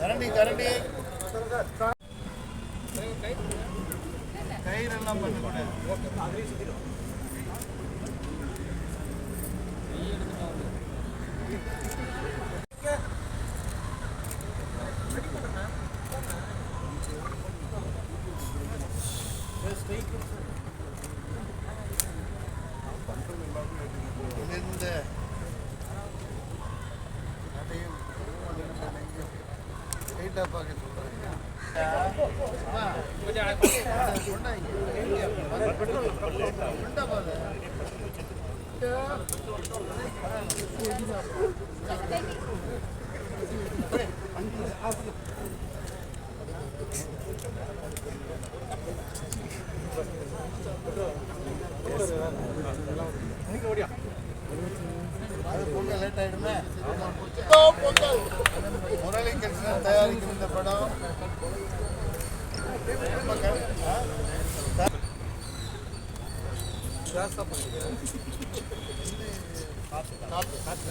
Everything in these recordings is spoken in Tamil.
கரண்டி கரண்டி. கயிறு எல்லாம் பண்ணக்கூடாது இந்த அதையும் லைட்டாக பார்க்க சொல்கிறேன் அது பொங்க லேட் ஆயிடுமே முரளி கிருஷ்ணன் தயாரிக்கும் இந்த படம்?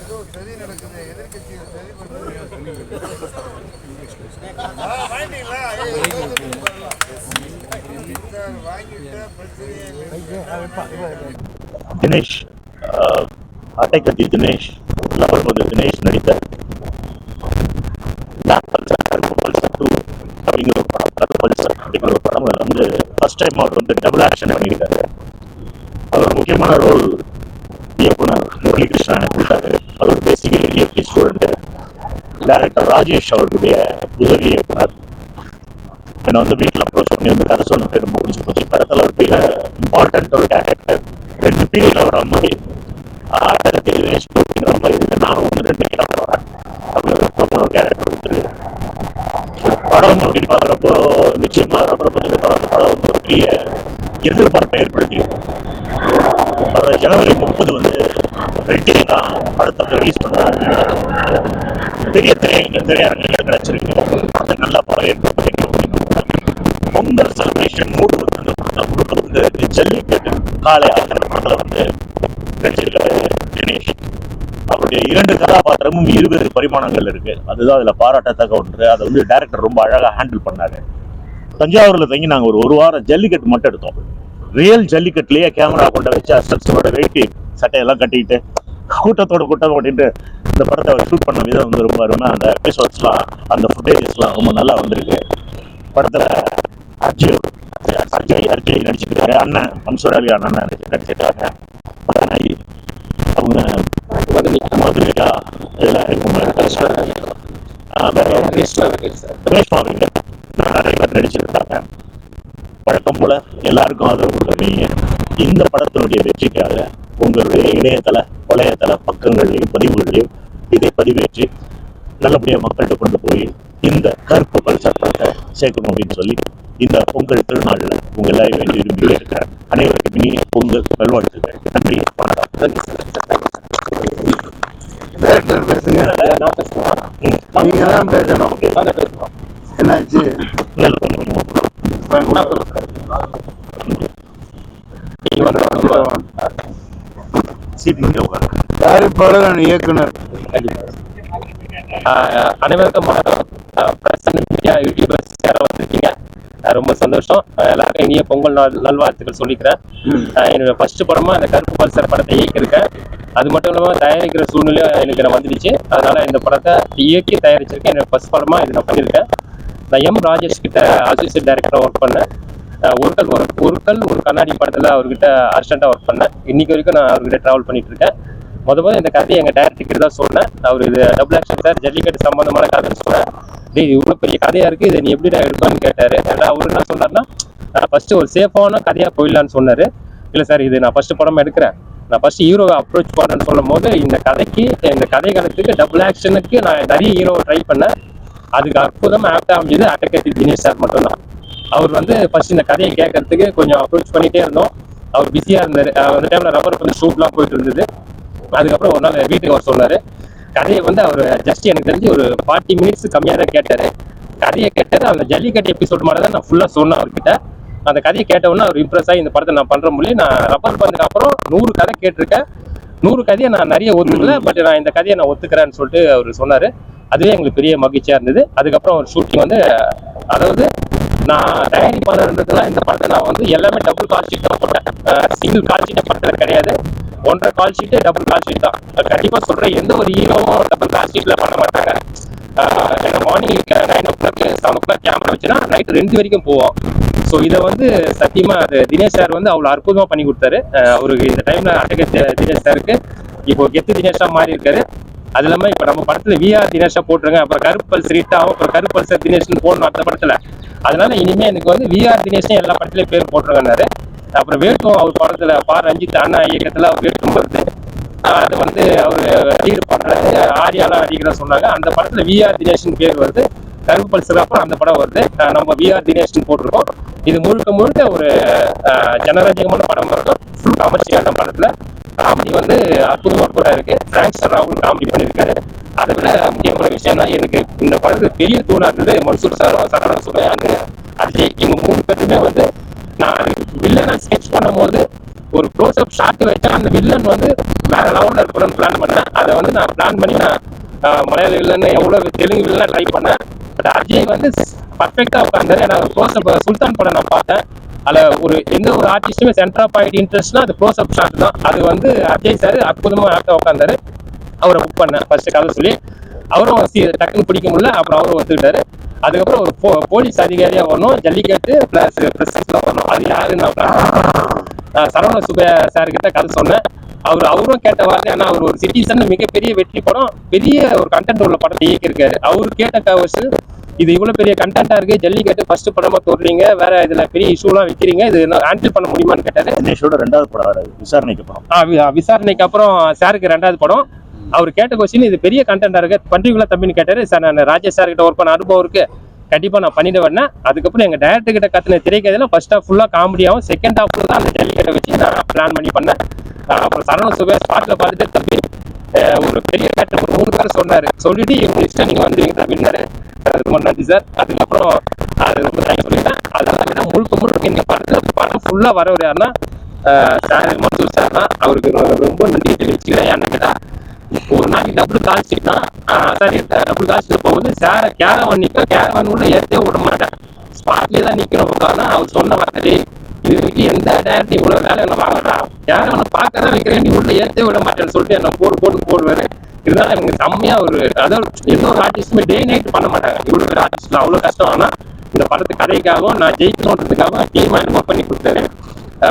ஏதோ சதி நடக்குது. எதிர்கட்சிகள் சதி பண்றது. பிரச்சனையே இல்லை. தினேஷ். ஆஹ், முதல் தினேஷ் நடித்தார் தினேஷ் நடித்த பல்சர் 2 அப்படிங்கிற ஒரு படம். பல்சர் அப்படிங்கிற ஒரு படம் அதில் வந்து ஃபர்ஸ்ட் டைம் அவர் வந்து டபுள் ஆக்ஷன் பண்ணியிருக்காரு. அவர் முக்கியமான ரோல் இயக்குனர் முரளி கொடுத்தாரு. அவர் basically DFT student director Rajesh அவருடைய உதவி இயக்குனர். என்னை வந்து வீட்டில் அப்ரோச் பண்ணி வந்து கதை சொன்ன ரொம்ப பிடிச்சி போச்சு படத்தில் ஒரு இம்பார்ட்டன்ட் ஒரு கேரக்டர் ரெண்டு பீரியடில் வர மாதிரி ஆட்டத்தை வேஸ்ட் அப்படிங்கிற மாதிரி இருக்கு நான் ஒன்று ரெண்டு கேரக்டர் வரேன் அப்படிங்கிற ஒரு கேரக்டர் கொடுத்துருக்கு படம் அப்படின்னு பார்க்குறப்போ நிச்சயமாக ரொம்ப கொஞ்சம் படம் படம் வந்து ஒரு பெரிய எதிர்பார்ப்பை ஏற்படுத்தி. வர ஜனவரி முப்பது வந்து வெட்டிங் தான் படத்தை ரிலீஸ் பண்ணுறாங்க பெரிய திரையரங்க திரையரங்கில் கிடச்சிருக்கு. அது நல்ல வரவேற்பு பொங்கல் செலிப்ரேஷன் மூடு வந்து முழுக்க வந்து ஜல்லிக்கட்டு காலை ஆகிற படத்தில் வந்து நடிச்சிருக்காரு தினேஷ். அவருடைய இரண்டு கதாபாத்திரமும் இருவேறு பரிமாணங்கள் இருக்கு. அதுதான் அதில் பாராட்டத்தக்க ஒன்று. அதை வந்து டைரக்டர் ரொம்ப அழகாக ஹேண்டில் பண்ணாரு. தஞ்சாவூரில் தங்கி நாங்கள் ஒரு ஒரு வாரம் ஜல்லிக்கட்டு மட்டும் எடுத்தோம். ரியல் ஜல்லிக்கட்டுலயே கேமரா கொண்ட வச்சு அசட்ஸோட வெயிட்டி சட்டையெல்லாம் கட்டிக்கிட்டு கூட்டத்தோட கூட்டம் ஓட்டிட்டு இந்த படத்தை அவர் ஷூட் பண்ண விதம் வந்து ரொம்ப அருமை. அந்த எபிசோட்ஸ்லாம் அந்த ஃபுட்டேஜஸ்லாம் ரொம்ப நல்லா வந்திருக்கு. படத்துல அர்ஜுன் அஜய் அர்ஜய் நடிச்சிருக்காரு அண்ணன் மன்சூர் அலி அண்ணன் நடிச்சிருக்காங்க அவங்க மதுரிகா ரேஷ்மா நிறைய நடிச்சிருக்காங்க. வழக்கம் போல எல்லாருக்கும் ஆதரவு கொடுக்குறீங்க. இந்த படத்தினுடைய வெற்றிக்காக உங்களுடைய இணையதள வலையதள பக்கங்களையும் பதிவுகளையும் இதை பதிவேற்றி நல்லபடியாக மக்கள்கிட்ட கொண்டு போய் இந்த கருப்பு கல்ச்சர் படத்தை சேர்க்கணும் அப்படின்னு சொல்லி இந்த பொங்கல் திருநாளில் உங்க எல்லாரும் வேண்டி விரும்பி இருக்கிற அனைவருக்கும் இனிய பொங்கல் நல்வாழ்த்துக்கள். நன்றி வணக்கம். பேசணும். என்னாச்சு படம் இயக்குனர்? அனைவருக்கும் யூடியூபர்ஸ் யாரும் வந்திருக்கீங்க ரொம்ப சந்தோஷம். எல்லாருக்கும் இனிய பொங்கல் நாள் நல்வாழ்த்துக்கள் சொல்லிக்கிறேன். என்னோட ஃபர்ஸ்ட் படமா இந்த கருப்பு பல்சர் படத்தை இயக்கியிருக்கேன். அது மட்டும் இல்லாமல் தயாரிக்கிற சூழ்நிலையும் எனக்கு நான் வந்துடுச்சு. அதனால இந்த படத்தை இயக்கி தயாரிச்சிருக்கேன். என்னோட ஃபர்ஸ்ட் படமா இது நான் பண்ணியிருக்கேன். நான் எம் ராஜேஷ் கிட்ட அசிஸ்டன்ட் டைரக்டராக ஒர்க் பண்ணேன். ஒருக்கல் ஒரு ஒருக்கல் ஒரு கண்ணாடி படத்தில் அவர்கிட்ட அசிஸ்டண்ட்டாக ஒர்க் பண்ணேன். இன்னைக்கு வரைக்கும் நான் அவர்கிட்ட ட்ராவல் பண்ணிட்டு இருக்கேன். முத முதல் இந்த கதையை எங்கள் டேரக்டருக்கு தான் சொன்னேன். அவர் இது டபுள் ஆக்ஷன் சார் ஜல்லிக்கட்டு சம்மந்தமான கதைன்னு சொன்னேன் டேய் இவ்வளோ பெரிய கதையாக இருக்குது இதை நீ எப்படி நான் எடுப்பான்னு கேட்டார். ஏன்னா அவர் என்ன சொன்னார்னா ஃபஸ்ட்டு ஒரு சேஃபான கதையாக போயிடலான்னு சொன்னார். இல்லை சார் இது நான் ஃபஸ்ட்டு படம் எடுக்கிறேன். நான் ஃபஸ்ட் ஹீரோவை அப்ரோச் பண்ணேன்னு சொல்லும் போது இந்த கதைக்கு இந்த கதை காலத்துக்கு டபுள் ஆக்ஷனுக்கு நான் நிறைய ஹீரோவை ட்ரை பண்ணேன். அதுக்கு அற்புதம் ஆக்ட் அமைஞ்சது அட்டகத்தி தினேஷ் சார் மட்டும்தான். அவர் வந்து ஃபர்ஸ்ட் இந்த கதையை கேட்கறதுக்கு கொஞ்சம் அப்ரோச் பண்ணிட்டே இருந்தோம். அவர் பிஸியாக இருந்தார். அந்த டைமில் ரப்பர் வந்து ஷூட்லாம் போயிட்டு இருந்தது. அதுக்கப்புறம் ஒரு நாள் வீட்டுக்கு வர சொன்னார். கதையை வந்து அவர் ஜஸ்ட் எனக்கு தெரிஞ்சு ஒரு ஃபார்ட்டி மினிட்ஸ் கம்மியாக தான் கேட்டார். கதையை கேட்டார் அந்த ஜல்லிக்கட்டு எபிசோட் மாதிரி தான் நான் ஃபுல்லாக சொன்னேன் அவர்கிட்ட. அந்த கதையை கேட்ட உடனே அவர் இம்ப்ரெஸ் ஆகி இந்த படத்தை நான் பண்ணுற முடியும் நான் ரப்பர் பந்துக்கு அப்புறம் நூறு கதை கேட்டிருக்கேன். நூறு கதையை நான் நிறைய ஒத்துக்கல பட் நான் இந்த கதையை நான் ஒத்துக்கிறேன்னு சொல்லிட்டு அவர் சொன்னார். அதுவே எங்களுக்கு பெரிய மகிழ்ச்சியாக இருந்தது. அதுக்கப்புறம் ஒரு ஷூட்டிங் வந்து அதாவது நான் தயாரிப்பாளர்ன்றதுலாம் இந்த படத்தை நான் வந்து எல்லாமே டபுள் கால் ஷீட் தான் போட்டேன். சிங்கிள் கால் ஷீட்டை படத்தில் கிடையாது. ஒன்றரை call sheet double call sheet தான். கண்டிப்பாக சொல்கிறேன் எந்த ஒரு ஹீரோவும் டபுள் கால் ஷீட்டில் பண்ண மாட்டாங்க. ஏன்னா morning nine o'clock seven o'clock camera வச்சுன்னா நைட் ரெண்டு வரைக்கும் போவோம். ஸோ இதை வந்து சத்தியமாக அது தினேஷ் சார் வந்து அவ்வளோ அற்புதமாக பண்ணி கொடுத்தாரு. அவருக்கு இந்த டைமில் அட்டக தினேஷ் சாருக்கு. இப்போ கெத்து தினேஷாக மாறி இருக்காரு. அது இல்லாமல் இப்போ நம்ம படத்துல விஆர் தினேஷா போட்டுருங்க அப்புறம் கருப்பல் ரீட்டாவும் அப்புறம் கருப்பல் சார் தினேஷ்னு போடணும் அந்த படத்துல. அதனால இனிமே எனக்கு வந்து விஆர் தினேஷன் எல்லா படத்துலயும் பேர் போட்டுருங்கன்னாரு அப்புறம் வேட்டும் அவர் படத்துல பா. ரஞ்சித் அண்ணா இயக்கத்துல அவர் வேட்டும் வருது அது வந்து அவர் லீடு பண்றாரு. ஆரியாலாம் நடிக்கிறா சொன்னாங்க. அந்த படத்துல விஆர் தினேஷன் பேர் வருது. கருப்பு பல்சர் அப்புறம் அந்த படம் வருது. நம்ம நம்ம விஆர் தினேஷன் போட்டிருக்கோம். இது முழுக்க முழுக்க ஒரு ஜனரஞ்சகமான படம் இருக்கும். ஃபுல் கமர்ஷியலான படத்துல. காமெடி வந்து அற்புதமாக கூட இருக்கு. பிராங்க் சார் காமெடி பண்ணியிருக்காரு அதை விட முக்கியமான விஷயம் தான் எனக்கு இந்த படத்துக்கு பெரிய தூணா இருந்தது மன்சூர் சரணா சரவண சுமையாங்க அஜய் இவங்க மூணு பேருமே வந்து நான் வில்லனை ஸ்கெச் பண்ணும்போது ஒரு க்ளோஸ் அப் ஷாட் வச்சா அந்த வில்லன் வந்து வேற லெவலில் இருக்கணும்னு பிளான் பண்ணேன். அதை வந்து நான் பிளான் பண்ணி நான் மலையாள வில்லன் எவ்வளோ தெலுங்கு வில்லன் ட்ரை பண்ணேன். பட் அஜய் வந்து பர்ஃபெக்டா உட்காந்தாரு ஏன்னா க்ளோஸ் அப் சுல்தான் படம் நான் பார்த்தேன். அதில் ஒரு எந்த ஒரு ஆர்டிஸ்ட்டுமே சென்டர் ஆஃப் ஆயிட்டு இன்ட்ரெஸ்ட்னா அது க்ளோஸ் அப் ஷாட் தான். அது வந்து அஜய் சார் அற்புதமாக ஆக்டா உட்காந்தாரு அவரை புக் பண்ணேன் ஃபர்ஸ்ட் கதை சொல்லி. அவரும் சி- டக்குன்னு பிடிக்க முடியல அப்புறம் அவரும் ஒத்துக்கிட்டாரு. அதுக்கப்புறம் ஒரு போ- போலீஸ் அதிகாரியாக வரணும் ஜல்லிக்கட்டு பிளஸ் பிரசிஸ்லாம் வரணும். அது யாருன்னு நான் சரவண சுபையா சார்கிட்ட கதை சொன்னேன். அவர் அவரும் கேட்ட வார்த்தை ஆனா அவர் ஒரு சிட்டிசன் மிகப்பெரிய வெற்றி படம் பெரிய ஒரு கண்டென்ட் உள்ள படத்தை இயக்கியிருக்காரு. அவர் கேட்ட கவர்ஸ் இது இவ்வளவு பெரிய கண்டென்ட்டா இருக்கு ஜல்லிக்கட்டு ஃபர்ஸ்ட் படமா தொடுறீங்க வேற இதுல பெரிய இஷ்யூலாம் வைக்கிறீங்க இது ஹேண்டில் பண்ண முடியுமான்னு கேட்டாரு. தினேஷோட ரெண்டாவது படம் விசாரணைக்கு வி- விசாரணைக்கு அப்புறம் சாருக்கு ரெண்டாவது படம். அவர் கேட்ட கொஸ்டின் இது பெரிய கண்டென்ட்டா இருக்கு பண்றீங்களா தம்பின்னு கேட்டாரு. சார் நான் ராஜேஷ் சார் கிட்ட ஒர்க் பண்ண அனுபவம் இருக்கு. கண்டிப்பாக நான் பண்ணிட்டு வரேன். அதுக்கப்புறம் எங்கள் டேரக்டர் கிட்ட கத்துன திரைக்கதையில ஃபர்ஸ்ட் ஹாஃப் ஃபுல்லாக காமெடியாகவும் செகண்ட் ஹாஃப்ல தான் அந்த ஜல்லிக்கட்டை வச்சு நான் பிளான் பண்ணி பண்ணேன். அப்புறம் சரவண சுபே ஸ்பாட்ல பார்த்துட்டு தம்பி ஒரு பெரிய கேரக்டர் ஒரு மூணு பேர் சொன்னார். சொல்லிட்டு இவங்க இஷ்டம் நீங்கள் வந்துருவீங்க தம்பின்னாரு ரொம்ப நன்றி சார் அதுக்கப்புறம் அது ரொம்ப தேங்க்ஸ் சொல்லிட்டேன். அதெல்லாம் விட முழுக்க முழுக்க இந்த படத்தில் படம் ஃபுல்லா வரவர் யாருன்னா சார் மன்சூர் சார் தான். அவருக்கு ரொம்ப நன்றி தெரிவிச்சுக்கிறேன். ஏன்னு கேட்டால் ஒரு நாளைக்கு double call sorry double call sheet போகும்போது கேரவன் நிற்க கேரவன் உள்ள ஏற்றே விட மாட்டேன். ஸ்பாட்லேயே தான் நிற்கிறோம் உட்காந்து அவர் சொன்ன வார்த்தை இது வரைக்கும் எந்த டேரக்டர் இவ்வளோ வேலை என்ன கேரவனை பார்க்க தான் வைக்கிறேன் நீ உள்ள ஏற்றே விட மாட்டேன்னு சொல்லிட்டு என்ன போட்டு போட்டு போடுவாரு. இருந்தாலும் எனக்கு செம்மையாக ஒரு அதாவது எந்த ஒரு ஆர்டிஸ்டுமே டே நைட் பண்ண மாட்டாங்க. இவ்வளோ ஒரு ஆர்டிஸ்ட்ல அவ்வளோ கஷ்டம். ஆனால் இந்த படத்து கதைக்காகவும் நான் ஜெயிக்கணுன்றதுக்காக டீம் என்னமோ பண்ணி கொடுத்தாரு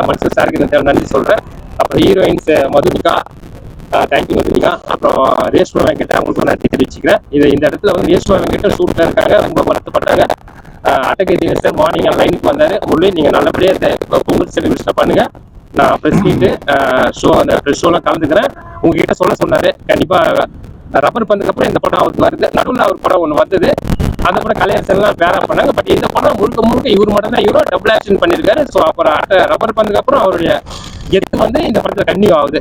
மனுஷன் சாருக்கு இந்த நன்றி சொல்றேன். அப்புறம் ஹீரோயின்ஸ் மதுமிகா தேங்க்யூ மதுமிகா. அப்புறம் ரேஷ்மா வெங்கட் அவங்களுக்கு நன்றி தெரிவிச்சுக்கிறேன் இது இந்த இடத்துல வந்து ரேஷ்மா வெங்கட் ஷூட்ல இருக்காங்க ரொம்ப வருத்தப்பட்டாங்க. அட்டகை தினேசன் மார்னிங் லைனுக்கு வந்தாரு. உள்ளே நீங்க நல்லபடியாக இந்த பொங்கல் செலிப்ரேஷன் பண்ணுங்க. நான் ப்ரெஸ் மீட்டு ஷோ அந்த ப்ரெஸ் ஷோலாம் கலந்துக்கிறேன். உங்ககிட்ட சொல்ல சொன்னாரு. கண்டிப்பா ரப்பர் பந்துக்கு இந்த படம் அவருக்கு வருது. நடுவில் அவர் படம் ஒன்று வந்தது. அந்த படம் கல்யாணம் எல்லாம் பேரா பண்ணாங்க. பட் இந்த படம் முழுக்க முழுக்க இவர் மட்டும் தான் இவரும் டபுள் ஆக்ஷன் பண்ணியிருக்காரு. ஸோ அப்புறம் அட்ட- ரப்பர் பந்துக்கு அப்புறம் அவருடைய கெத்து வந்து இந்த படத்துல கன்னியூ ஆகுது.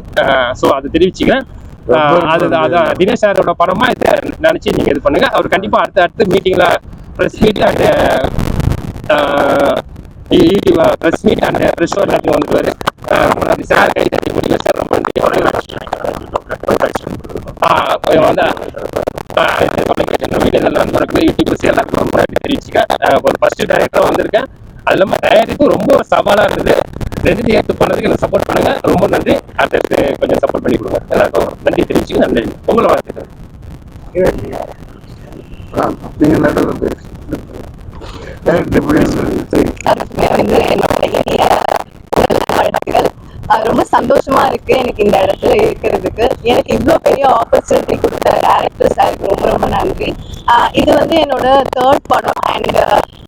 ஸோ அதை தெரிவிச்சுக்கிறேன். அது அதான் தினேஷ் சாரோட படமா இதை நினைச்சு நீங்க இது பண்ணுங்க. அவர் கண்டிப்பா அடுத்த அடுத்த மீட்டிங்ல press meet and YouTube press meet and press show எல்லாத்தையும் வந்துருவாரு சார் கை தட்டி முடியல சார். ரொம்ப நன்றி. வந்து ஆஹ் இது தொலைக்காட்சி மீடியா நண்பர்களுக்கு யூடியூபர்ஸ் எல்லாருக்கும் ரொம்ப நன்றி தெரிவிச்சுக்கேன் ஒரு ஃபர்ஸ்ட் டைரக்டராக வந்திருக்கேன் அது இல்லாமல் தயாரிப்பு ரொம்ப சவாலாக இருந்தது ரெண்டு ஏற்று பண்ணதுக்கு எனக்கு சப்போர்ட் பண்ணுங்க ரொம்ப நன்றி அடுத்தடுத்து கொஞ்சம் சப்போர்ட் பண்ணி கொடுங்க எல்லாருக்கும் நன்றி தெரிவிச்சுக்க நன்றி உங்களை வாழ்த்துக்கிறேன் நீங்க நடுவில் பேசு டேரக்டர் ரொம்ப சந்தோஷமா இருக்கு எனக்கு இந்த இடத்துல இருக்கிறதுக்கு. எனக்கு இவ்வளோ பெரிய ஆப்பர்ச்சுனிட்டி கொடுத்த டேரக்டர் சாருக்கு ரொம்ப ரொம்ப நன்றி. ஆஹ் இது வந்து என்னோட தேர்ட் படம் அண்ட்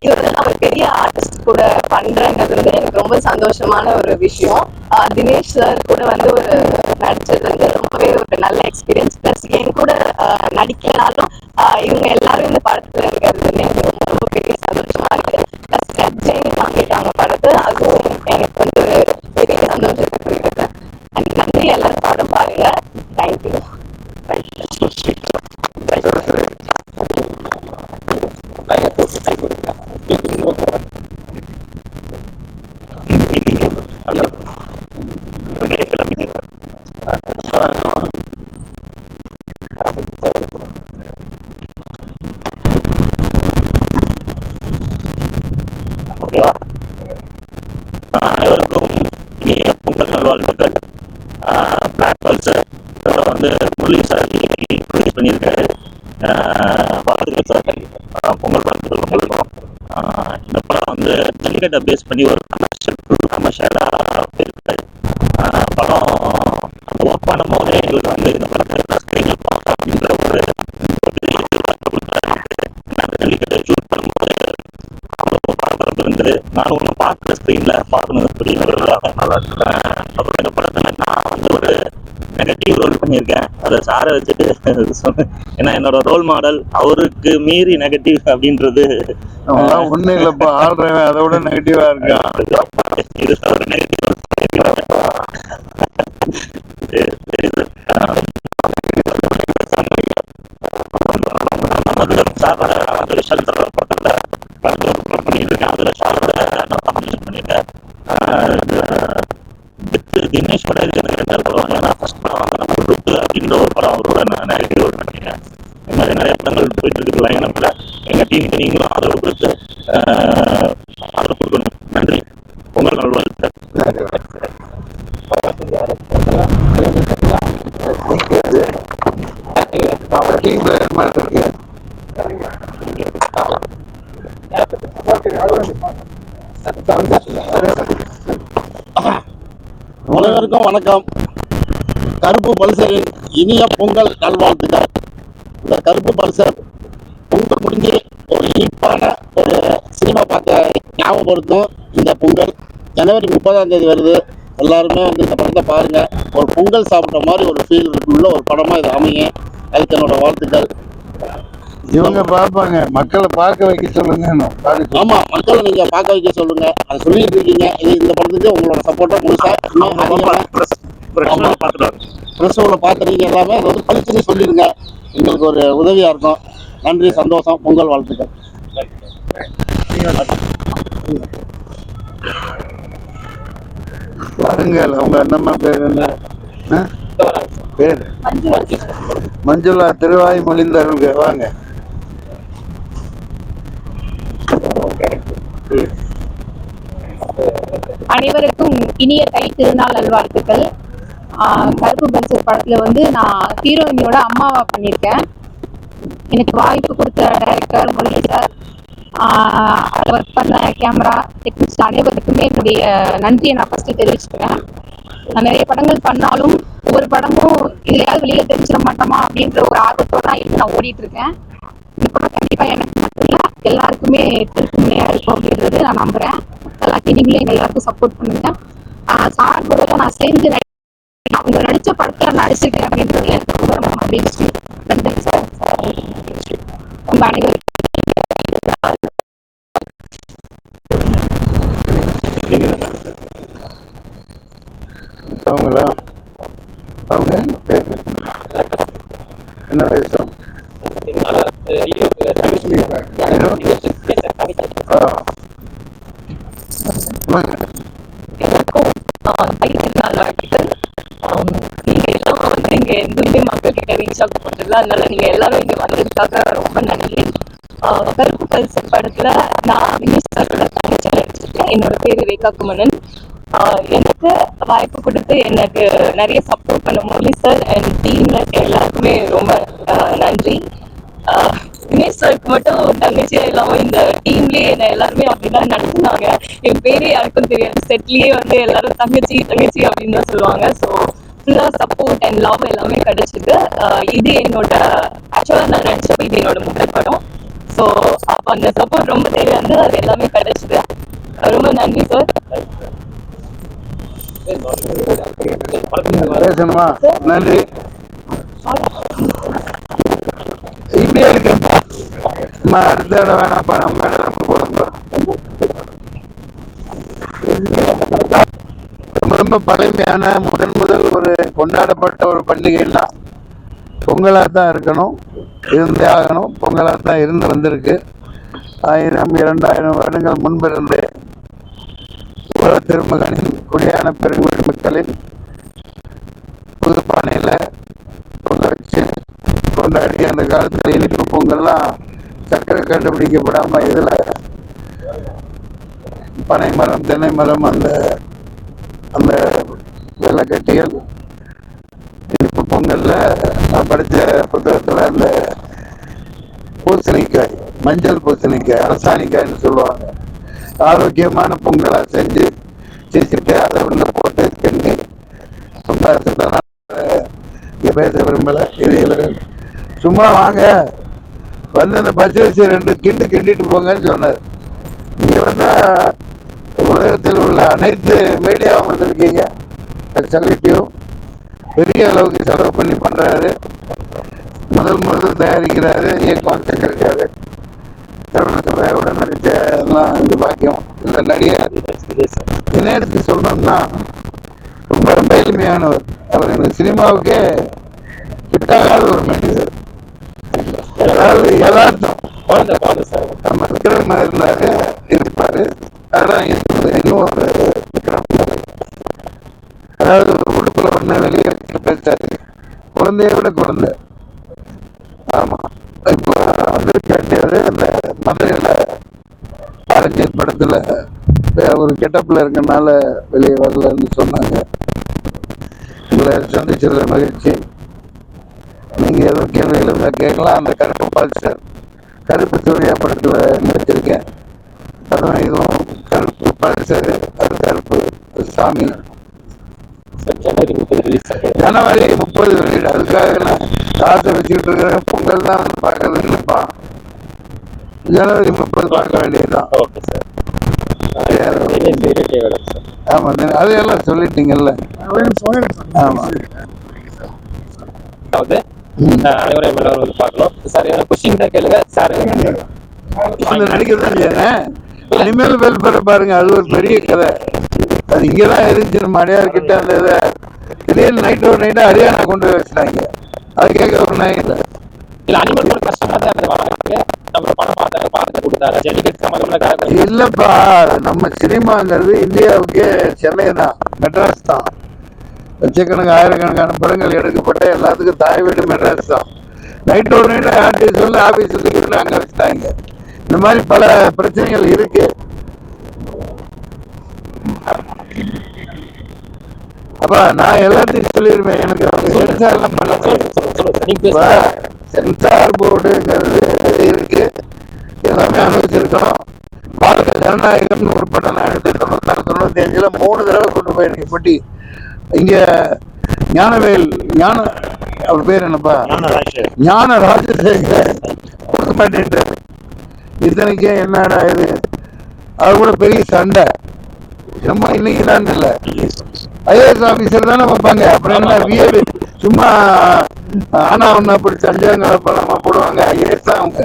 இது வந்து நான் பெரிய ஆர்டிஸ்ட் கூட பண்றேங்கிறது வந்து எனக்கு ரொம்ப சந்தோஷமான ஒரு விஷயம். தினேஷ் சார் கூட வந்து ஒரு நடிச்சது வந்து ரொம்பவே ஒரு நல்ல எக்ஸ்பீரியன்ஸ் ப்ளஸ் என் கூட நடிக்கலாலும் இவங்க எல்லாரும் இந்த படத்துல இருக்கிறது வந்து எனக்கு ரொம்ப ரொம்ப பெரிய சந்தோஷமா இருக்கு. ப்ளஸ் ஜெயின் வாங்கிட்டாங்க படத்தை அதுவும் எனக்கு வந்து பெரிய சந்தோஷத்தை கொடுக்குது. அண்ட் நன்றி எல்லாரும் ありがとう。ஜல்லிக்கட்டை பேஸ் பண்ணி ஒரு கமர்ஷியல் ஃபுல் கமர்ஷியலாக இருக்கு ஆஹ் படம் அந்த ஒர்க் பண்ணும் போதே எங்களுக்கு வந்து இந்த படத்தை ஸ்க்ரீனில் பார்க்கலாம் அப்படின்ற ஒரு ஷூட் பண்ணும்போது அவ்வளோ பரபரப்பு இருந்தது நானும் ஒன்று பார்க்குற ஸ்க்ரீனில் பார்க்கணும் அப்படிங்கிறதுக்காக நல்லா இருக்கிறேன் அப்புறம் இந்த படத்தில் நான் வந்து ஒரு நெகட்டிவ் ரோல் பண்ணியிருக்கேன். அதை சாரை வச்சுட்டு சொன்னேன். ஏன்னா என்னோட ரோல் மாடல் அவருக்கு மீறி நெகட்டிவ் அப்படின்றது ஒண்ணும் இல்லப்பா. ஆடுறவன் அதை விட நெகட்டிவா இருக்கு இது ஒரு நெகட்டிவ் பண்ணியிருக்கேன் அதில் சாரோட நான் பண்ணியிருக்கேன் வித் தினேஷ் கூட இருக்கிற ரெண்டாவது படம். ஏன்னா ஃபர்ஸ்ட் படம் லுக்கு அப்படின்ற ஒரு படம் அவரோட நான் நெகட்டிவ் ரோல் பண்ணியிருக்கேன் இந்த மாதிரி நிறைய படங்கள் போயிட்டு இருக்கு லைன் அப்பில் எங்கள் டீமுக்கு நீங்களும் ஆதரவு கொடுத்து ஆஹ், ஆதரவு கொடுக்கணும் நன்றி பொங்கல் நல்வாழ்த்து உலகருக்கும் வணக்கம் கருப்பு பல்சரின் இனிய பொங்கல் நல்வாழ்த்துக்கள். இந்த கருப்பு பல்சர் பொங்கல் முடிஞ்சு ஒரு இனிப்பான ஒரு சினிமா பார்க்க ஞாபகப்படுத்தும் இந்த பொங்கல். ஜனவரி முப்பதாம் தேதி வருது. எல்லாருமே வந்து இந்த படத்தை பாருங்க. ஒரு பொங்கல் சாப்பிட்ட மாதிரி ஒரு ஃபீல் உள்ள ஒரு படமா இது அமைங்க அதுக்கு என்னோட வாழ்த்துக்கள். இவங்க பார்ப்பாங்க. மக்களை பார்க்க வைக்க சொல்லுங்க ஆமா மக்களை நீங்க பார்க்க வைக்க சொல்லுங்க. அதை சொல்லிட்டு இருக்கீங்க. இது இந்த படத்துக்கு உங்களோட சப்போர்ட்டா முழுசா பிரசவல பார்த்து நீங்க எல்லாமே அதை வந்து பழிச்சுன்னு சொல்லிடுங்க. எங்களுக்கு ஒரு உதவியா இருக்கும். நன்றி சந்தோஷம் பொங்கல் வாழ்த்துக்கள். பாருங்கள் அவங்க என்னம்மா பேர் என்ன? பேர்? மஞ்சுளா திருவாய் மொழிந்தருள்க. வாங்க. அனைவருக்கும் இனிய தை திருநாள் நல்வாழ்த்துக்கள். ஆஹ் கருப்பு பல்சர் படத்துல வந்து நான் ஹீரோயினியோட அம்மாவா பண்ணியிருக்கேன். எனக்கு வாய்ப்பு கொடுத்த டைரக்டர் முரளி சார் அதில் ஒர்க் பண்ண கேமரா டெக்னிக்ஸ் அனைவருக்குமே என்னுடைய நன்றியை நான் ஃபஸ்ட்டு தெரிவிச்சுக்கிறேன். நான் நிறைய படங்கள் பண்ணாலும் ஒவ்வொரு படமும் இதுலையாவது வெளியில தெரிஞ்சிட மாட்டோமா அப்படின்ற ஒரு ஆர்வத்தோட தான் இருந்து நான் ஓடிட்டு இருக்கேன். இந்த படம் கண்டிப்பா எனக்கு மட்டும் இல்ல எல்லாருக்குமே திருப்புமையா இருக்கும் அப்படின்றது நான் நம்புறேன். எல்லாத்தையும் நீங்களும் எங்க எல்லாருக்கும் சப்போர்ட் பண்ணுங்க. ஆஹ் சார் கூட நான் சேர்ந்து அவங்க நடிச்ச படத்துல நடிச்சிருக்கேன் அப்படின்றது எனக்கு ரொம்ப ரொம்ப மகிழ்ச்சி. நன்றி சார். உங்க அனைவருக்கும் அவங்களா அவங்க என்ன? வயசு ரீச் அதனால நீங்க எல்லாரும் இங்க வந்ததுக்காக ரொம்ப நன்றி. ஆஹ் கருப்பு கல்சர் படத்துல நான் வினீஷ் சாரோட தங்கச்சி நடிச்சிருக்கேன். என்னோட பேரு ரேகா குமணன். ஆஹ் எனக்கு வாய்ப்பு கொடுத்து எனக்கு நிறைய சப்போர்ட் பண்ண முரளி சார் அண்ட் டீம்ல எல்லாருக்குமே ரொம்ப ஆஹ் நன்றி. ஆஹ் தினேஷ் சாருக்கு மட்டும் தங்கச்சி எல்லாம் இந்த டீம்லயே என்ன எல்லாருமே அப்படிதான் நடத்துனாங்க என் பேரே யாருக்கும் தெரியாது. செட்லயே வந்து எல்லாரும் தங்கச்சி தங்கச்சி அப்படின்னு தான் சொல்லுவாங்க. ஸோ ஃபுல்லா சப்போர்ட் அண்ட் லவ் எல்லாமே கிடைச்சது. இது என்னோட ஆக்சுவலாக நான் நினச்சப்ப இது என்னோட முதல் படம். ஸோ அப்போ அந்த சப்போர்ட் ரொம்ப தேவையானது அது எல்லாமே கிடைச்சது. ரொம்ப நன்றி சார் நன்றி. இப்படியே இருக்கு அம்மா, அடுத்த வேணாப்பா நம்ம மேல நம்ம போடுங்க ரொம்ப பழமையான முதன் முதல் ஒரு கொண்டாடப்பட்ட ஒரு பண்டிகைன்னா பொங்கலாக தான் இருக்கணும் இருந்தே ஆகணும். பொங்கலாக தான் இருந்து வந்திருக்கு. ஆயிரம் இரண்டாயிரம் வருடங்கள் முன்பிருந்தே உலக திருமகனின் குடியான பெருங்குடி மக்களின் புது பானையில் பொங்க வச்சு கொண்டாடி அந்த காலத்தில் இனிப்பு பொங்கல்லாம் சக்கரை கண்டுபிடிக்கப்படாமல் இதில் பனை மரம் தென்னை மரம் அந்த அந்த வெள்ளக்கட்டிகள் இனிப்பு பொங்கல்ல நான் படித்த புத்தகத்தில் அந்த பூசணிக்காய் மஞ்சள் பூசணிக்காய் அரசாணிக்காய்ன்னு சொல்லுவாங்க. ஆரோக்கியமான பொங்கலாக செஞ்சு செஞ்சுட்டு அதை ஒன்று போட்டு கிண்டி சம்பாதிச்சுட்டு இங்கே பேச விரும்பலை. இது சும்மா வாங்க வந்து அந்த பச்சரிசி ரெண்டு கிண்டு கிண்டிட்டு போங்கன்னு சொன்னார். இங்கே வந்தால் உலகத்தில் உள்ள அனைத்து மீடியாவும் வந்திருக்கீங்க. செலிட்டியும் பெரிய அளவுக்கு செலவு பண்ணி பண்ணுறாரு முதல் முதல் தயாரிக்கிறாரு இயக்கம் செஞ்சிருக்காரு. தருணத்துறையோட நடித்த எல்லாம் இது பாக்கியம். இந்த நடிகர் நேரத்துக்கு சொல்லணும்னா ரொம்ப ரொம்ப எளிமையானவர். அவர் இந்த சினிமாவுக்கே கிட்டாகாத ஒரு மனிதர். அதாவது யதார்த்தம். நம்ம விக்ரம் இருந்தாரு இருப்பாரு. அதான் இன்னும் இன்னும் ஒரு விக்ரம் மாதிரி. அதாவது ஒரு உடுப்புல ஒண்ணு வெளியே வச்சு பேசாரு குழந்தைய விட குழந்தை. ஆமா. இப்போ வந்து வந்திருக்காரு அந்த மதுரையில் அரஞ்சர் படத்துல ஒரு கெட்டப்பில் இருக்கனால வெளியே வரலன்னு சொன்னாங்க. உங்களை சந்திச்சதுல மகிழ்ச்சி நீங்க ஏதோ கேள்விகள் இருந்தா கேட்கலாம் அந்த கருப்பு பால்சர் கருப்பு சூர்யா படத்துல நடிச்சிருக்கேன் அதான் இதுவும் கருப்பு பல்சர் அது கருப்பு சாமி சார் ஜனவரி முப்பது ரிலீஸ் ஆகும் ஜனவரி முப்பது வெளியிட அதுக்காக காசை வச்சுக்கிட்டு இருக்கிறேன் பொங்கல் தான் பார்க்கறது நினைப்பான் ஜனவரி முப்பது பார்க்க வேண்டியதுதான். Okay sir. ஆமா அதையெல்லாம் சொல்லிட்டீங்கல்ல? ஆமா. அதாவது அஹ், அனைவரும் எல்லாரும் வந்து பார்க்கணும். சார் என்ன கொஸ்டின் தான் கேளுங்க. சார் இந்த நடிகர் தான் செய்யறேன் இனிமேல் வெல் பெற பாருங்க. அது ஒரு பெரிய கதை. அது இங்கதான் இருந்துச்சு நம்ம அடையார் கிட்ட அந்த இதை திடீர்னு நைட் ஒரு நைட்டு ஹரியானா கொண்டு வச்சுட்டாங்க. அது கேட்க ஒரு நாய் இல்லை. இல்லப்பா நம்ம சினிமாங்கிறது இந்தியாவுக்கே சென்னை தான் மெட்ராஸ் தான். லட்சக்கணக்கு ஆயிரக்கணக்கான படங்கள் எடுக்கப்பட்ட எல்லாத்துக்கும் தாய் வீடு மெட்ராஸ் தான். நைட் ஒரு நைட்டு ஆர்டி சொல்லி ஆஃபீஸ் தூக்கிட்டு அங்கே வச்சுட்டாங்க. இந்த மாதிரி பல பிரச்சனைகள் இருக்கு. அப்பா நான் எல்லாத்தையும் சொல்லிடுவேன். எனக்கு சென்சார் எல்லாம் பண்ண சென்சார் போர்டுங்கிறது இருக்கு எல்லாமே அனுபவிச்சிருக்கோம் பாரத ஜனநாயகம்னு ஒரு படம் நான் எடுத்து தொண்ணூத்தாறு தொண்ணூத்தி அஞ்சுல மூணு தடவை கொண்டு போயிருக்கேன் பெட்டி இங்க ஞானவேல் ஞான அவர் பேர் என்னப்பா? ஞான ராஜசேகர் கொடுக்க மாட்டேன்ட்டாரு இத்தனைக்கே என்னடா இது? அது கூட பெரிய சண்டை. சும்மா இன்னைக்கு தான் இல்லை. ஐஏஎஸ் ஆபீசர் தானே வைப்பாங்க அப்புறம் என்ன விஏ சும்மா ஆனா ஒண்ணு அப்படி சஞ்சாங்க பணமா போடுவாங்க. ஐஏஎஸ் தான் அவங்க.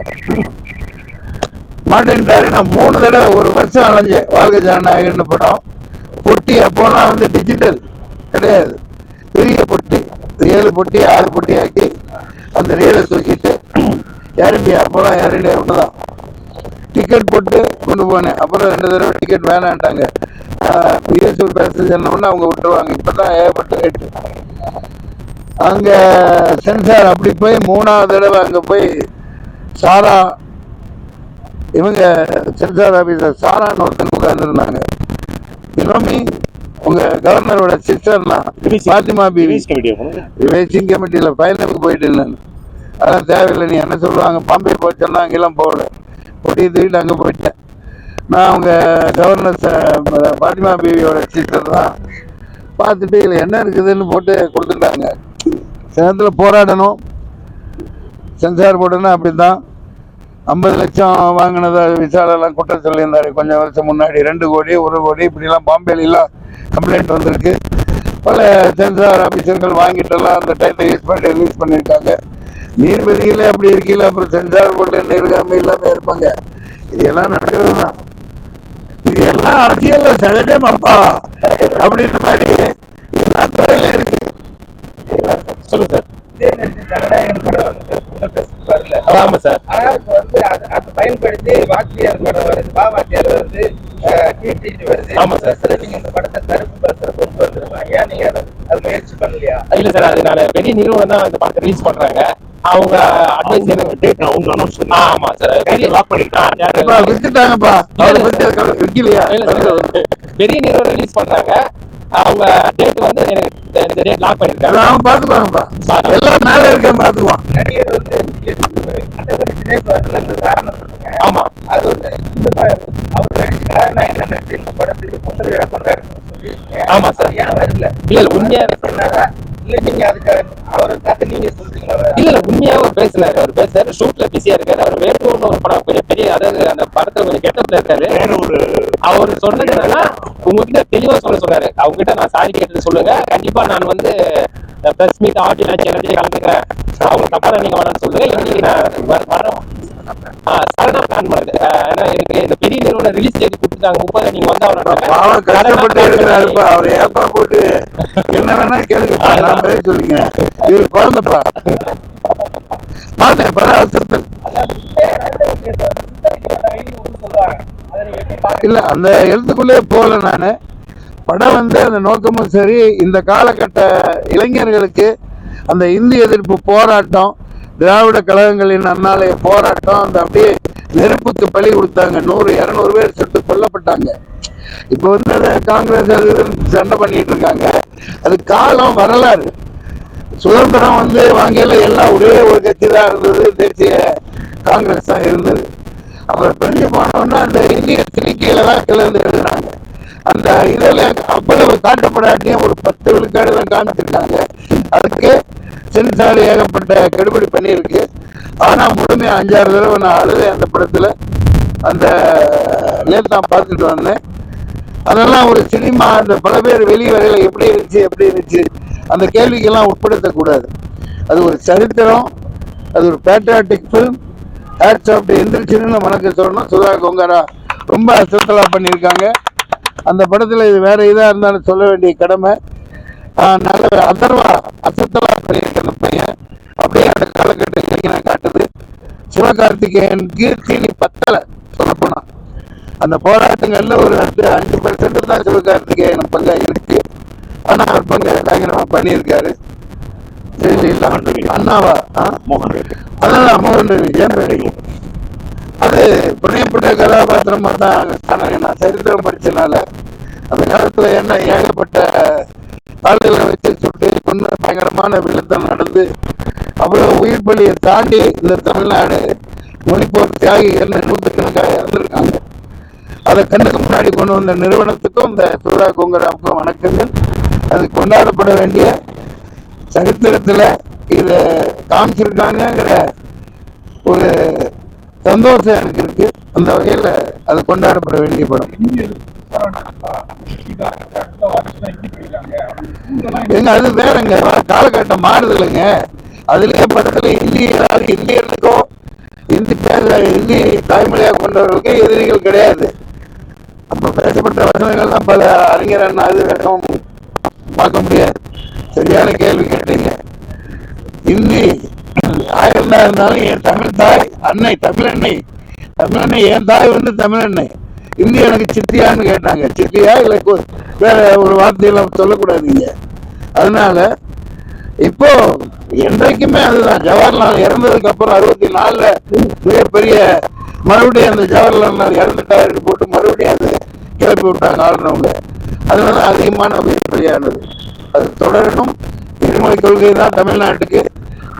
மாட்டேன்ட்டாரு. நான் மூணு தடவை ஒரு வருஷம் அலைஞ்சேன். வாழ்க ஜனநாயகன்னு படம். பொட்டி அப்போலாம் வந்து டிஜிட்டல் கிடையாது. பெரிய பொட்டி. ஏழு பொட்டி ஆறு பொட்டி ஆக்கி அந்த ரீலை தூக்கிட்டு ஏர் அப்போலாம் ஏர் இந்தியா ஒன்று தான் டிக்கெட் போட்டு கொண்டு போனேன். அப்புறம் ரெண்டு தடவை டிக்கெட் வேணான்ட்டாங்க. பிஎஸ்ஆர் பேசஞ்சர் ஒன்று அவங்க விட்டுருவாங்க. இப்போ தான் ஏகப்பட்ட ரேட்டு அங்கே சென்சார் அப்படி போய் மூணாவது தடவை அங்கே போய் சாரா இவங்க சென்சார் ஆஃபீஸர் சாரான்னு ஒருத்தங்க உட்காந்துருந்தாங்க இளமி உங்க கவர்னரோட சிஸ்டர்னா பாத்திமா பிவி. ரேசிங் கமிட்டியில் ஃபைனலுக்கு போயிட்டு நான் அதான் தேவையில்லை நீ என்ன சொல்லுவாங்க? பாம்பே போச்சோன்னா அங்கெல்லாம் போகல. பொட்டி தூக்கிட்டு அங்கே போயிட்டேன். நான் அவங்க கவர்னர் ச- பாத்திமா பிவியோட சிஸ்டர் தான். பார்த்துட்டு இதில் என்ன இருக்குதுன்னு போட்டு கொடுத்துட்டாங்க. சேலத்தில் போராடணும். சென்சார் போர்டுன்னா அப்படி தான் ஐம்பது லட்சம் வாங்கினதை விசாலெல்லாம் குற்றம் சொல்லியிருந்தார். கொஞ்சம் வருஷம் முன்னாடி ரெண்டு கோடி ஒரு கோடி இப்படிலாம் பாம்பேலாம் கம்ப்ளைண்ட் வந்திருக்கு. பல சென்சார் ஆஃபீஸர்கள் வாங்கிட்டெல்லாம் அந்த டைத்தை யூஸ் பண்ணி ரிலீஸ் பண்ணியிருக்காங்க. நீர்வெளியில் அப்படி இருக்கீங்களா அப்புறம் சென்சார் போர்டு என்ன இல்லாமல் இருப்பாங்க. இதெல்லாம் நடக்கிறது தான் அரசியல்ல சகஜமாப்பா அப்படின்ற மாதிரி எல்லா துறையில இருக்கு. சொல்லுங்க சார். ஆமா சார். வந்து அது- பயன்படுத்தி வாத்தியார் படம் வருது பா வாத்தியார் வருது ஆமா சார். நீங்க இந்த படத்தை கருப்பு படத்தை கொண்டு ஏன் நீங்க அதை முயற்சி பண்ணலையா? இல்ல சார் அது நான் பெரிய நிறுவனம் தான் அந்த படத்தை ரிலீஸ் பண்றாங்க. அவங்க அட்வைஸ் எனக்கு டேட் அவங்க அனௌன்ஸ் பண்ணி ஆமா சார். பெரிய லாக் பண்ணிட்டாங்க வித்துட்டாங்கப்பா. விக்கலையா? பெரிய நிறுவனம் ரிலீஸ் பண்றாங்க. அவங்க டேட் வந்து எனக்கு இந்த டேட் லாக் பண்ணிருக்காங்க. அவன் பாத்துக்குவாங்கப்பா எல்லாம் மேல இருக்க பாத்துக்குவான் நடிகர் வந்து ஆமா. அது வந்து இந்த அவர் காரணம் என்ன இந்த படத்துக்கு சொல்லி. ஆமா சார். இல்ல உண்மையா இல்ல நீங்க அதுக்கு வயசுல அவர் பேசுறாரு ஷூட்ல பிஸியா இருக்காரு. அவர் வேட்டூர்னு ஒரு படம் கொஞ்சம் பெரிய அதாவது அந்த படத்துல கொஞ்சம் கெட்டப்ல இருக்காரு. வேற ஒரு அவர் சொன்னது என்னன்னா உங்ககிட்ட தெளிவா சொல்ல சொன்னாரு அவங்க கிட்ட நான் சாரி கேட்டு சொல்லுங்க. கண்டிப்பா நான் வந்து பிரஸ் மீட் ஆடியோ எல்லாத்தையும் கலந்துக்கிறேன். அவங்க தப்பா நீங்க வேணாம்னு சொல்லுங்க. இன்னைக்கு நான் வர- வரோம். சரணா பிளான் பண்ணுது? ஏன்னா எனக்கு இந்த பெரிய நிறுவனம் ரிலீஸ் தேதி கொடுத்துட்டாங்க. முப்பது நீங்க வந்து பாவம் கஷ்டப்பட்டு இருக்கிறாருப்பா. அவர் ஏப்பா போட்டு என்ன வேணா நான் பேர் சொல்லிங்க. இவர் குழந்தைப்பா. பார்த்தேன் பல அவசரத்தில். இல்ல அந்த எழுத்துக்குள்ளே போகல நானு. படம் வந்து அந்த நோக்கமும் சரி இந்த காலகட்ட இளைஞர்களுக்கு அந்த இந்தி எதிர்ப்பு போராட்டம் திராவிட கழகங்களின் அண்ணாலய போராட்டம் அந்த அப்படியே நெருப்புக்கு பலி கொடுத்தாங்க. நூறு இரநூறு பேர் சுட்டு கொல்லப்பட்டாங்க. இப்போ வந்து அதை காங்கிரஸ் அது சண்டை பண்ணிட்டு இருக்காங்க. அது காலம் வரலாறு. சுதந்திரம் வந்து வாங்கியில எல்லாம் ஒரே ஒரு கட்சி தான் இருந்தது தேசிய காங்கிரஸ் தான் இருந்தது. அவர் பெரிய மாணவன்னா அந்த இந்திய திணிக்கையில தான் கிளர்ந்து எழுதுனாங்க அந்த இதில் அவ்வளவு காட்டப்படாட்டியும் ஒரு பத்து விழுக்காடு தான் காமிச்சிருக்காங்க. அதுக்கு சென்சார் ஏகப்பட்ட கெடுபடி பண்ணியிருக்கு. ஆனால் முழுமையாக அஞ்சாறு தடவை நான் அழுதேன் அந்த படத்தில். அந்த நேற்று நான் பார்த்துட்டு வந்தேன். அதெல்லாம் ஒரு சினிமா அந்த பல பேர் வெளியே வரையில் எப்படி இருந்துச்சு எப்படி இருந்துச்சு அந்த கேள்விக்கெல்லாம் உட்படுத்தக்கூடாது. அது ஒரு சரித்திரம் அது ஒரு பேட்ரியாட்டிக் ஃபிலிம் ஹேட்ஸ் சாப்பிட்டு எந்திரிச்சுன்னு வணக்கம் சொல்லணும். சுதா கொங்கரா ரொம்ப அசத்தலாக பண்ணியிருக்காங்க. அந்த படத்தில் இது வேற இதாக இருந்தாலும் சொல்ல வேண்டிய கடமை. நல்ல அதர்வா அசத்தலாக பண்ணியிருக்க அந்த பையன். அப்படியே அந்த காலகட்ட இளைஞனை காட்டுது. சிவகார்த்திகேயனுக்கு தீனி பத்தலை சொல்லப்போனா. அந்த போராட்டங்கள்ல ஒரு அஞ்சு அஞ்சு பர்சன்ட் தான் சிவகார்த்திகேயன் பங்காக இருக்கு ஆனால் அவர் பங்கு பயங்கரமாக பண்ணியிருக்காரு. அண்ணாவா? ஆ? மோகன் ரெட்டி. அதான் மோகன் ரவி ஏன் ரவி அது புனையப்பட்ட கதாபாத்திரமா தான் ஆனா நான் சரித்திரம் படிச்சனால அந்த காலத்துல என்ன ஏகப்பட்ட ஆளுகளை வச்சு சுட்டு கொண்டு பயங்கரமான விழுத்தம் நடந்து அவ்வளவு உயிர் பலியை தாண்டி இந்த தமிழ்நாடு மொழிப்போர் தியாகிகள் நூற்றுக்கணக்காக இறந்துருக்காங்க. அதை கண்ணுக்கு முன்னாடி கொண்டு வந்த நிறுவனத்துக்கும் இந்த சுரா கொங்கராவுக்கும் வணக்கங்கள் அது கொண்டாடப்பட வேண்டிய சரித்திரத்தில் இதை காமிச்சிருக்காங்கங்கிற ஒரு சந்தோஷம் எனக்கு இருக்கு. அந்த வகையில் அது கொண்டாடப்பட வேண்டிய படம். எங்க அது வேறங்க. காலகட்டம் மாறுதலுங்க அதுலயே படத்துல இந்தி அதாவது இந்தியர்களுக்கும் இந்தி பேச இந்தி தாய்மொழியா கொண்டவர்களுக்கு எதிரிகள் கிடையாது. அப்ப பேசப்பட்ட வசனங்கள்லாம் பல அறிஞர் அண்ணா அது பார்க்க முடியாது. சரியான கேள்வி கேட்டீங்க. இந்தி ஆயிரம் தான் இருந்தாலும் என் தமிழ் தாய் அன்னை தமிழண்ணை தமிழண்ணை என் தாய் வந்து தமிழண்ணை இந்தி எனக்கு சித்தியான்னு கேட்டாங்க. சித்தியா இல்லை வேற ஒரு வார்த்தையெல்லாம் சொல்லக்கூடாதீங்க. அதனால இப்போ என்றைக்குமே அதுதான். ஜவஹர்லால் இறந்ததுக்கு அப்புறம் அறுபத்தி நாலுல மிகப்பெரிய மறுபடியும் அந்த ஜவஹர்லால் இறந்துட்டாரு போட்டு மறுபடியும் அது கிளப்பி விட்டாங்க ஆளுநவங்க அதனால அதிகமான மிகப்பெரியானது. அது தொடரணும். இருமொழி கொள்கை தான் தமிழ்நாட்டுக்கு.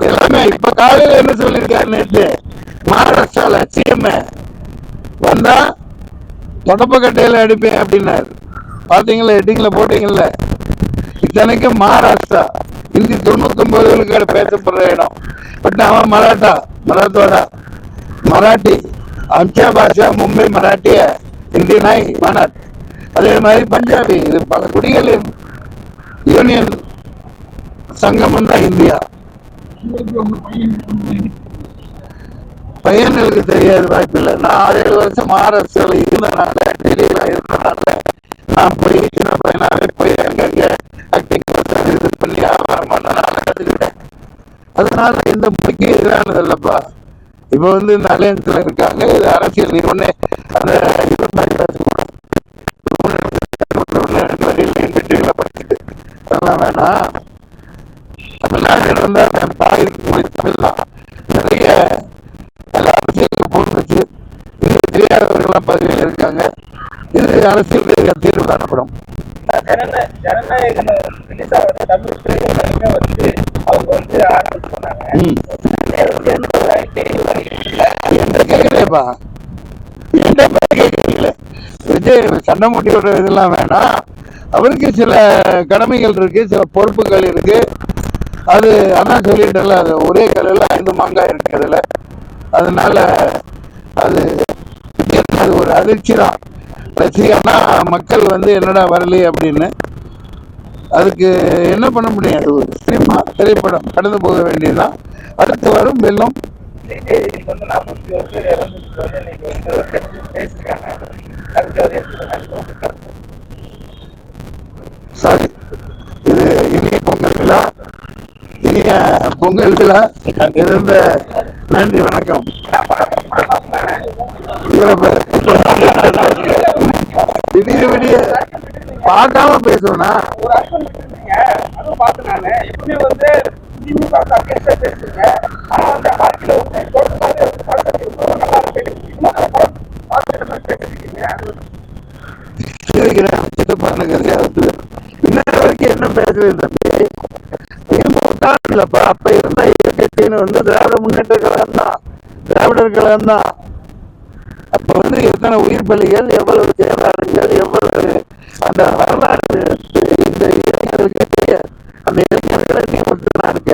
எல்லாமே இப்ப காலையில் என்ன சொல்லியிருக்காரு நேற்று மகாராஷ்டிரால சிஎம் வந்தா தொடப்பக்கட்டையில அடிப்பேன் அப்படின்னாரு. பாத்தீங்களா ஹெட்டிங்ல போட்டீங்கல்ல? இத்தனைக்கு மகாராஷ்டிரா. இந்தி தொண்ணூத்தொன்பது பேசப்படுற இடம். பட் அவன் மராட்டா மராத்தோடா. மராட்டி. அம்சா பாஷா மும்பை மராட்டிய இந்தியனாய் மனாட் அதே மாதிரி பஞ்சாபி இது பல குடிகள் யூனியன் சங்கமம் தான் இந்தியா. பையன்களுக்கு தெரியாது வாய்ப்பு இல்லை நான் ஏழு வருஷம் மகாராஷ்டிராவில் இருந்தனால டெல்லியில இருந்தனால நான் போய் சின்ன பையனாவே போய் அங்கங்கே ஆக்டிங் இது பண்ணி வியாபாரம் பண்ணனால கற்றுக்கிட்டேன் அதனால எந்த மொழிக்கு எதிரானது இல்லைப்பா. இப்போ வந்து இந்த அலையன்ஸில் இருக்காங்க இது அரசியல் நீ அந்த இது மாதிரி அதெல்லாம் வேணாம் தமிழ்நாடு இருந்தா என் தாய் தமிழ் தான் நிறைய எல்லா அரசியலுக்கு போட்டுச்சு இது தெரியாதவர்கள்லாம் பதவியில் இருக்காங்க. இது அரசியல் தீர்வு காணப்படும். கேட்கலையப்பா என்ற கேட்கல விஜய் சண்டை முட்டி வேணாம். அவருக்கு சில கடமைகள் இருக்கு சில பொறுப்புகள் இருக்கு அது அதான் சொல்லிட்டல அது ஒரே கல்லில் ஐந்து மாங்காய் இருக்கு அதுல அதனால அது அது ஒரு அதிர்ச்சி தான் ரசிகனா மக்கள் வந்து என்னடா வரலையே அப்படின்னு அதுக்கு என்ன பண்ண முடியும் அது ஒரு சினிமா திரைப்படம் கடந்து போக வேண்டியதுதான் அடுத்து வரும் வெள்ளம் நாற்பத்தி ஒரு பேர் இறந்துட்டு வந்து இன்னைக்கு வந்து பேசிருக்காங்க அதுக்கு அது எடுத்துக்கிறாங்க சாரி இது இனிய பொங்கல் விழா இனிய பொங்கல் இருந்த நன்றி வணக்கம். திடீர் விடிய பார்க்காம பேசுவேனா? ஒரு நானு வந்து வரைக்கும் என்ன பேசுவேன் தம்பி திமுக இல்லப்பா அப்ப இருந்த கட்சின்னு வந்து திராவிட முன்னேற்ற கழகம் தான் திராவிடர் கழகம் வந்து எத்தனை உயிர் பலிகள் எவ்வளவு சேதாரங்கள் எவ்வளவு அந்த வரலாறு இந்த இளைஞர்களுக்கு தெரியாது அந்த இளைஞர்களை நீ மட்டும்தான் இருக்க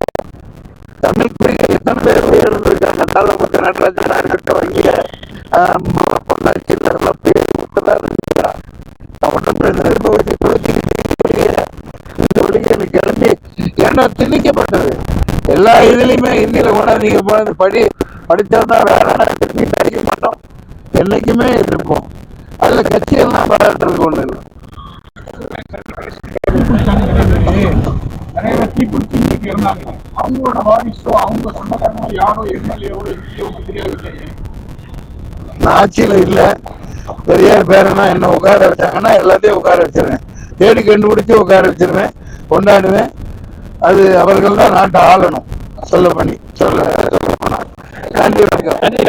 தமிழ் குடிகள் எத்தனை பேர் உயர்ந்திருக்காங்க தலைமுறை நடராஜனா இருக்கட்டும் இங்க பொள்ளாச்சி எல்லாம் பேர் விட்டுதான் இருந்துக்கிறான் அவனுக்கு நெருப்பு வச்சு குளிச்சுக்கிட்டு இந்த ஒளிகள் கிளம்பி ஏன்னா திணிக்கப்பட்டது. எல்லா இதுலயுமே இந்தியில கூட நீங்க போனது படி படிச்சாதான் வேலை திரும்பி படிக்க மாட்டோம். என்னைக்குமே இருப்போம் அதுல கட்சியெல்லாம் பாராட்டுறதுக்கு ஒண்ணு இல்லை. நிறைய தீப்பிடிச்சு இன்னைக்கு இருந்தாங்க. அவங்களோட வாரிசோ அவங்க சொந்தக்காரங்களோ யாரோ எம்எல்ஏவோ எம்பியோ நான் ஆட்சியில இல்ல. பெரியார் பேரனா என்ன உட்கார வச்சாங்கன்னா எல்லாத்தையும் உட்கார வச்சிருவேன். தேடி கண்டுபிடிச்சு உட்கார வச்சிருவேன். கொண்டாடுவேன். அது அவர்கள் தான் நாட்டை ஆளணும். சொல்ல பண்ணி சொல்ல